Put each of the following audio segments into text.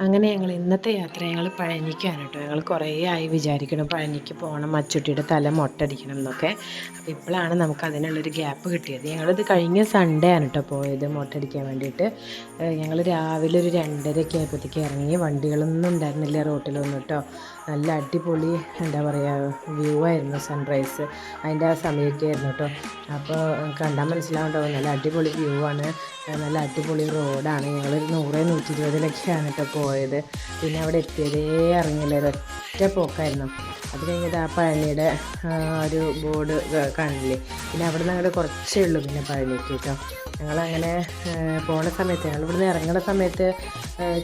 അങ്ങനെ ഞങ്ങൾ ഇന്നത്തെ യാത്ര ഞങ്ങൾ പഴനിക്കാണ് കേട്ടോ. ഞങ്ങൾ കുറേ ആയി വിചാരിക്കണം പഴനിക്ക് പോകണം അച്ചുട്ടിയുടെ തല മൊട്ടടിക്കണം എന്നൊക്കെ. അപ്പോൾ ഇപ്പോഴാണ് നമുക്ക് അതിനുള്ളൊരു ഗ്യാപ്പ് കിട്ടിയത്. ഞങ്ങളിത് കഴിഞ്ഞ സൺഡേ ആണ് കേട്ടോ പോയത് മൊട്ടടിക്കാൻ വേണ്ടിയിട്ട്. ഞങ്ങൾ രാവിലെ ഒരു രണ്ടരയ്ക്ക് ആയപ്പോഴത്തേക്ക് ഇറങ്ങി. വണ്ടികളൊന്നും ഉണ്ടായിരുന്നില്ല റോട്ടിലൊന്നും കേട്ടോ. നല്ല അടിപൊളി എന്താ പറയുക വ്യൂ ആയിരുന്നു സൺറൈസ് അതിന്റെ ആ സമയത്തായിരുന്നു കേട്ടോ. അപ്പോൾ കണ്ടാൽ മനസ്സിലാവുണ്ടാവും നല്ല അടിപൊളി വ്യൂ ആണ്. നല്ല അടിപൊളി റോഡാണ് ഞങ്ങളൊരു നൂറ് നൂറ്റി ഇരുപതിലൊക്കെയാണ് കേട്ടോ പോയത്. പിന്നെ അവിടെ എത്തിയതേ ഇറങ്ങിയില്ല ഒരൊറ്റ പോക്കായിരുന്നു അത് കഴിഞ്ഞിട്ട് ആ പഴനിയുടെ ഒരു ബോർഡ് കാണില്ലേ? പിന്നെ അവിടെ നിന്ന് അങ്ങോട്ട് കുറച്ചേ ഉള്ളൂ പിന്നെ പഴനിക്ക് കേട്ടോ ഞങ്ങളങ്ങനെ പോണ സമയത്ത് ഞങ്ങൾ ഇവിടുന്ന് ഇറങ്ങുന്ന സമയത്ത്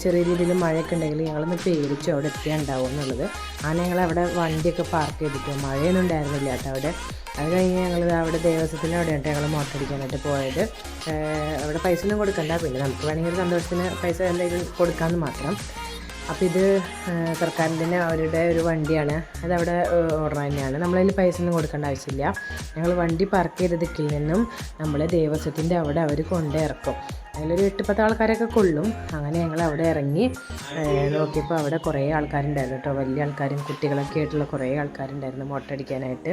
ചെറിയ രീതിയിൽ മഴയൊക്കെ ഉണ്ടെങ്കിൽ ഞങ്ങളൊന്ന് പേടിച്ചു അവിടെ എത്തിയാണ്ടാവും എന്നുള്ളത്. ആ ഞങ്ങൾ അവിടെ വണ്ടിയൊക്കെ പാർക്ക് ചെയ്തിട്ട് മഴയൊന്നും ഉണ്ടായിരുന്നില്ല കേട്ടോ അവിടെ. അത് കഴിഞ്ഞ് ഞങ്ങൾ അവിടെ ദേവസ്വത്തിന്റെ അവിടെയാണ് ഞങ്ങൾ മോട്ടടിക്കാനായിട്ട് പോയത്. അവിടെ പൈസ ഒന്നും കൊടുക്കണ്ട. പിന്നെ നമുക്ക് വേണമെങ്കിൽ സന്തോഷത്തിന് പൈസ എന്തെങ്കിലും കൊടുക്കാമെന്ന് മാത്രം. അപ്പോൾ ഇത് സർക്കാരിന്റെ അവരുടെ ഒരു വണ്ടിയാണ്. അതവിടെ ഓർഡർ തന്നെയാണ്. നമ്മളതിൽ പൈസ ഒന്നും കൊടുക്കേണ്ട ആവശ്യമില്ല. ഞങ്ങൾ വണ്ടി പാർക്ക് ചെയ്ത ദിക്കിൽ നിന്നും നമ്മൾ ദേവസ്വത്തിന്റെ അവിടെ അവർ കൊണ്ടേ ഇറക്കും. അതിലൊരു എട്ട് പത്ത് ആൾക്കാരൊക്കെ കൊള്ളും. അങ്ങനെ ഞങ്ങൾ അവിടെ ഇറങ്ങി നോക്കിയപ്പോൾ അവിടെ കുറേ ആൾക്കാരുണ്ടായിരുന്നു കേട്ടോ. വലിയ ആൾക്കാരും കുട്ടികളൊക്കെ ആയിട്ടുള്ള കുറേ ആൾക്കാരുണ്ടായിരുന്നു മുട്ടടിക്കാനായിട്ട്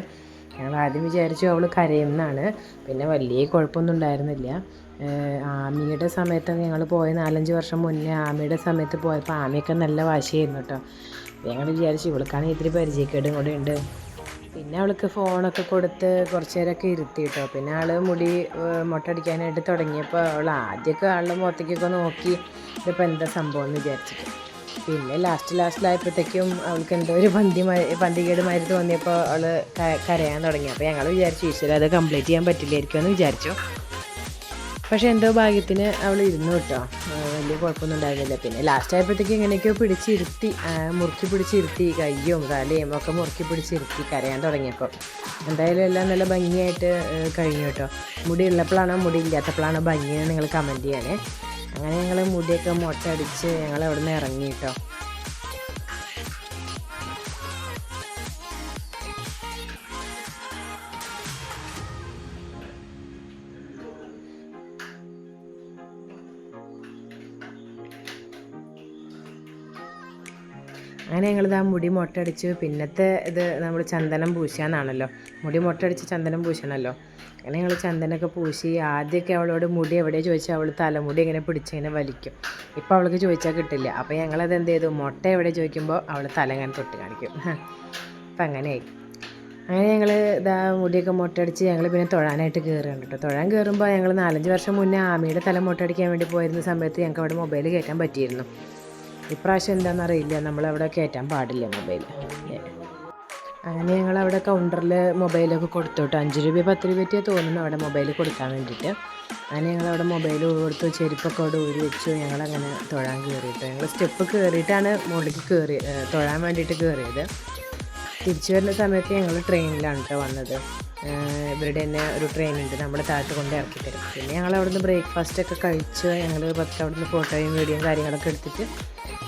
ഞങ്ങൾ ആദ്യം വിചാരിച്ചു അവൾ കരയുമെന്നാണ്. പിന്നെ വലിയ കുഴപ്പമൊന്നും ഉണ്ടായിരുന്നില്ല. ആമിയുടെ സമയത്തൊക്കെ ഞങ്ങൾ പോയ നാലഞ്ച് വർഷം മുന്നേ ആമിയുടെ സമയത്ത് പോയപ്പോൾ ആമിയൊക്കെ നല്ല വാശിയായിരുന്നു കേട്ടോ. ഞങ്ങൾ വിചാരിച്ചു ഇവൾക്കാണെങ്കിൽ ഇത്തിരി പരിചയക്കേടും കൂടെ ഉണ്ട്. പിന്നെ അവൾക്ക് ഫോണൊക്കെ കൊടുത്ത് കുറച്ച് നേരമൊക്കെ ഇരുത്തി കേട്ടോ. പിന്നെ ആൾ മുടി മുട്ടടിക്കാനായിട്ട് തുടങ്ങിയപ്പോൾ അവൾ ആദ്യമൊക്കെ ആളുടെ മുഖത്തേക്കൊക്കെ നോക്കി ഇതിപ്പോൾ എന്താ സംഭവം എന്ന് വിചാരിച്ചിട്ട്. പിന്നെ ലാസ്റ്റ് ലാസ്റ്റിലായപ്പോഴത്തേക്കും അവൾക്ക് എന്തോ ഒരു പന്തി പന്തികേട് മാതിരി തോന്നിയപ്പോൾ അവൾ കരയാൻ തുടങ്ങി. അപ്പോൾ ഞങ്ങൾ വിചാരിച്ചു ഈശ്വര അത് കംപ്ലീറ്റ് ചെയ്യാൻ പറ്റില്ലായിരിക്കുമെന്ന് വിചാരിച്ചു. പക്ഷേ എന്തോ ഭാഗ്യത്തിന് അവൾ ഇരുന്നു കേട്ടോ. വലിയ കുഴപ്പമൊന്നും ഉണ്ടായിരുന്നില്ല പിന്നെ ലാസ്റ്റ് ആയപ്പോഴത്തേക്ക് എങ്ങനെയൊക്കെയോ പിടിച്ചിരുത്തി മുറുക്കി പിടിച്ചിരുത്തി കയ്യും തലയും ഒക്കെ മുറുക്കി പിടിച്ചിരുത്തി കരയാൻ തുടങ്ങിയപ്പോൾ. എന്തായാലും എല്ലാം നല്ല ഭംഗിയായിട്ട് കഴിഞ്ഞു കേട്ടോ. മുടി ഉള്ളപ്പോഴാണോ മുടി ഇല്ലാത്തപ്പോഴാണോ ഭംഗിയെന്ന് നിങ്ങൾ കമന്റ് ചെയ്യണേ. അങ്ങനെ ഞങ്ങൾ മുടിയൊക്കെ മുട്ടടിച്ച് ഞങ്ങൾ അവിടെ നിന്ന് ഇറങ്ങി കേട്ടോ. അങ്ങനെ ഞങ്ങളിത് ആ മുടി മുട്ടടിച്ച് പിന്നത്തെ ഇത് നമ്മൾ ചന്ദനം പൂശാന്നാണല്ലോ മുടി മുട്ടടിച്ച് ചന്ദനം പൂശണമല്ലോ അങ്ങനെ ഞങ്ങൾ ചന്ദനമൊക്കെ പൂശി ആദ്യമൊക്കെ അവളോട് മുടി എവിടെ ചോദിച്ചാൽ അവൾ തലമുടി ഇങ്ങനെ പിടിച്ചിങ്ങനെ വലിക്കും. ഇപ്പോൾ അവൾക്ക് ചോദിച്ചാൽ കിട്ടില്ല. അപ്പോൾ ഞങ്ങളത് എന്ത് ചെയ്തു? മുട്ട എവിടെ ചോദിക്കുമ്പോൾ അവൾ തല ഇങ്ങനെ തൊട്ട് കാണിക്കും. അപ്പം അങ്ങനെയായി. അങ്ങനെ ഞങ്ങൾ ഇതാ മുടിയൊക്കെ മുട്ടടിച്ച് ഞങ്ങൾ പിന്നെ തൊഴാനായിട്ട് കയറുകയാണ് കേട്ടോ. തൊഴാൻ കയറുമ്പോൾ ഞങ്ങൾ നാലഞ്ച് വർഷം മുന്നേ ആമിയുടെ തല മുട്ടടിക്കാൻ വേണ്ടി പോയിരുന്ന സമയത്ത് ഞങ്ങൾക്ക് അവിടെ മൊബൈൽ കയറ്റാൻ പറ്റിയിരുന്നു. ഇപ്രാവശ്യം എന്താണെന്നറിയില്ല നമ്മളവിടെ കയറ്റാൻ പാടില്ല മൊബൈൽ അങ്ങനെ ഞങ്ങൾ അവിടെ കൗണ്ടറിൽ മൊബൈലൊക്കെ കൊടുത്തോട്ട് അഞ്ച് രൂപ പത്ത് രൂപയ്ക്ക് തോന്നുന്നു അവിടെ മൊബൈൽ കൊടുക്കാൻ വേണ്ടിയിട്ട്. അങ്ങനെ ഞങ്ങൾ അവിടെ മൊബൈൽ കൊടുത്തു. ചെരുപ്പൊക്കെ അവിടെ ഊരി വെച്ചു. ഞങ്ങളങ്ങനെ തൊഴാൻ കയറിയിട്ട് ഞങ്ങൾ സ്റ്റെപ്പ് കയറിയിട്ടാണ് മുകളിലേക്ക് കയറി തൊഴാൻ വേണ്ടിയിട്ട് കയറിയത് തിരിച്ചു വരുന്ന സമയത്ത് ഞങ്ങൾ ട്രെയിനിലാണ് കേട്ടോ വന്നത്. ഇവരുടെ തന്നെ ഒരു ട്രെയിൻ ഉണ്ട്. നമ്മൾ താഴത്ത് കൊണ്ട് ഇറക്കി തരും. പിന്നെ ഞങ്ങൾ അവിടുന്ന് ബ്രേക്ക്ഫാസ്റ്റ് ഒക്കെ കഴിച്ച് ഞങ്ങൾ പത്ത് അവിടുന്ന് ഫോട്ടോയും വീഡിയോയും കാര്യങ്ങളൊക്കെ എടുത്തിട്ട്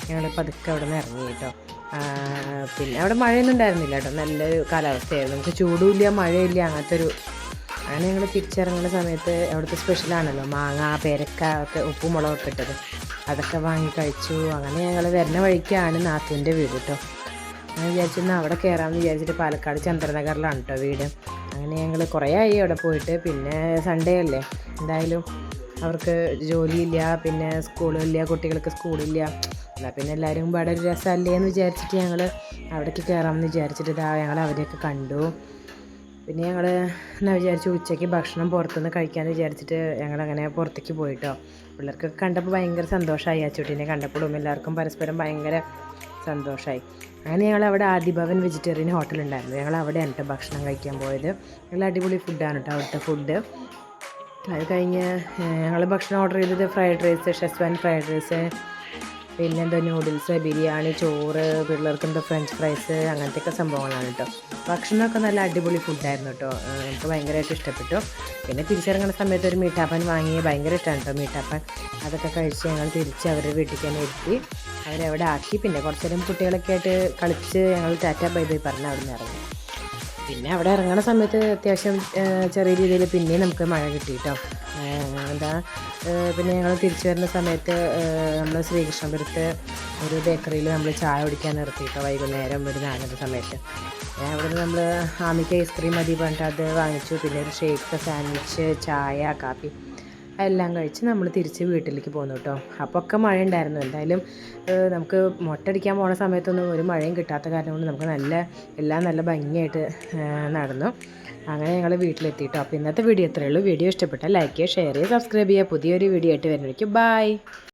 ഞങ്ങൾ പതുക്കെ അവിടെ നിന്ന് ഇറങ്ങി കേട്ടോ പിന്നെ അവിടെ മഴയൊന്നും ഉണ്ടായിരുന്നില്ല കേട്ടോ. നല്ലൊരു കാലാവസ്ഥയായിരുന്നു. നമുക്ക് ചൂടുമില്ല മഴയില്ല അങ്ങനത്തെ ഒരു അങ്ങനെ ഞങ്ങൾ തിരിച്ചിറങ്ങുന്ന സമയത്ത് അവിടുത്തെ സ്പെഷ്യലാണല്ലോ മാങ്ങ പേരക്ക ഒക്കെ ഉപ്പും മുളകൊക്കെ ഇട്ടത്. അതൊക്കെ വാങ്ങി കഴിച്ചു. അങ്ങനെ ഞങ്ങൾ വരുന്ന വഴിക്കാണ് നാത്തുവിന്റെ വീട് കേട്ടോ അങ്ങനെ വിചാരിച്ചിരുന്നു അവിടെ കയറാമെന്ന് വിചാരിച്ചിട്ട് പാലക്കാട് ചന്ദ്രനഗറിലാണ് കേട്ടോ വീട്. അങ്ങനെ ഞങ്ങൾ കുറേ ആയി അവിടെ പോയിട്ട്. പിന്നെ സൺഡേ അല്ലേ? എന്തായാലും അവർക്ക് ജോലിയില്ല പിന്നെ സ്കൂളില്ല കുട്ടികൾക്ക് സ്കൂളില്ല. എന്നാൽ പിന്നെ എല്ലാവരും പാടെ ഒരു രസമല്ലേ എന്ന് വിചാരിച്ചിട്ട് ഞങ്ങൾ അവിടേക്ക് കയറാമെന്ന് വിചാരിച്ചിട്ട് ഇതാ ഞങ്ങൾ അവരെയൊക്കെ കണ്ടു. പിന്നെ ഞങ്ങൾ എന്നാ വിചാരിച്ചു ഉച്ചയ്ക്ക് ഭക്ഷണം പുറത്തുനിന്ന് കഴിക്കാമെന്ന് വിചാരിച്ചിട്ട് ഞങ്ങളങ്ങനെ പുറത്തേക്ക് പോയിട്ടോ. പിള്ളേർക്കൊക്കെ കണ്ടപ്പോൾ ഭയങ്കര സന്തോഷമായി. ആ ചുട്ടീനെ കണ്ടപ്പോഴും എല്ലാവർക്കും പരസ്പരം ഭയങ്കര സന്തോഷമായി. അങ്ങനെ ഞങ്ങൾ അവിടെ ആദിഭവൻ വെജിറ്റേറിയൻ ഹോട്ടൽ ഉണ്ടായിരുന്നു ഞങ്ങൾ അവിടെയാണ് കേട്ടോ ഭക്ഷണം കഴിക്കാൻ പോയത്. ഞങ്ങൾ അടിപൊളി ഫുഡാണ് കേട്ടോ അവിടുത്തെ ഫുഡ് അത് കഴിഞ്ഞ് ഞങ്ങൾ ഭക്ഷണം ഓർഡർ ചെയ്തത് fried rice Schezwan fried rice പിന്നെ എന്താ നൂഡിൽസ് ബിരിയാണി ചോറ് പിള്ളേർക്ക് എന്തോ ഫ്രഞ്ച് ഫ്രൈസ് അങ്ങനത്തെയൊക്കെ സംഭവങ്ങളാണ് കേട്ടോ ഭക്ഷണമൊക്കെ നല്ല അടിപൊളി ഫുഡായിരുന്നു കേട്ടോ എനിക്ക് ഭയങ്കരമായിട്ട് ഇഷ്ടപ്പെട്ടു. പിന്നെ തിരിച്ചിറങ്ങുന്ന സമയത്ത് ഒരു മീട്ടാപ്പൻ വാങ്ങി ഭയങ്കര ഇഷ്ടമാണ് കേട്ടോ മീട്ടാപ്പൻ അതൊക്കെ കഴിച്ച് ഞങ്ങൾ തിരിച്ച് അവരുടെ വീട്ടിൽ തന്നെ എത്തി. അവരവിടെ ആക്കി. പിന്നെ കുറച്ചേരം കുട്ടികളൊക്കെ ആയിട്ട് കളിച്ച് ഞങ്ങൾ ടാറ്റാ ബൈ ബൈ പറഞ്ഞ് അവിടെ നിന്ന് ഇറങ്ങി. പിന്നെ അവിടെ ഇറങ്ങുന്ന സമയത്ത് അത്യാവശ്യം ചെറിയ രീതിയിൽ പിന്നെ നമുക്ക് മഴ കിട്ടി കേട്ടോ എന്താ പിന്നെ ഞങ്ങൾ തിരിച്ചു വരുന്ന സമയത്ത് നമ്മൾ ശ്രീകൃഷ്ണപുരത്ത് ഒരു ബേക്കറിയിൽ നമ്മൾ ചായ കുടിക്കാൻ നിർത്തി കേട്ടോ വൈകുന്നേരം ഒരു നാലര സമയത്ത്. അവിടെ നിന്ന് നമ്മൾ ആമിക്ക് ഐസ്ക്രീം മതി പറഞ്ഞിട്ട് അത് വാങ്ങിച്ചു. പിന്നെ ഒരു ഷേക്ക് സാൻഡ്വിച്ച് ചായ കാപ്പി. എല്ലാം കഴിച്ച് നമ്മൾ തിരിച്ച് വീട്ടിലേക്ക് പോന്നു കേട്ടോ. അപ്പോൾ ഒക്കെ മഴ ഉണ്ടായിരുന്നു എന്തായാലും നമുക്ക് മുട്ടടിക്കാൻ പോണ സമയത്തൊന്നും ഒരു മഴയും കിട്ടാത്ത കാരണം കൊണ്ട് നമുക്ക് നല്ല എല്ലാം നല്ല ഭംഗിയായിട്ട് നടന്നു. അങ്ങനെ ഞങ്ങൾ വീട്ടിലെത്തി കേട്ടോ. അപ്പോൾ ഇന്നത്തെ വീഡിയോ ഇത്രയേ ഉള്ളൂ. വീഡിയോ ഇഷ്ടപ്പെട്ടാൽ ലൈക്ക് ചെയ്യുക ഷെയർ ചെയ്യുക സബ്സ്ക്രൈബ് ചെയ്യുക. പുതിയൊരു വീഡിയോ ആയിട്ട് വരുന്നതായിരിക്കും ബൈ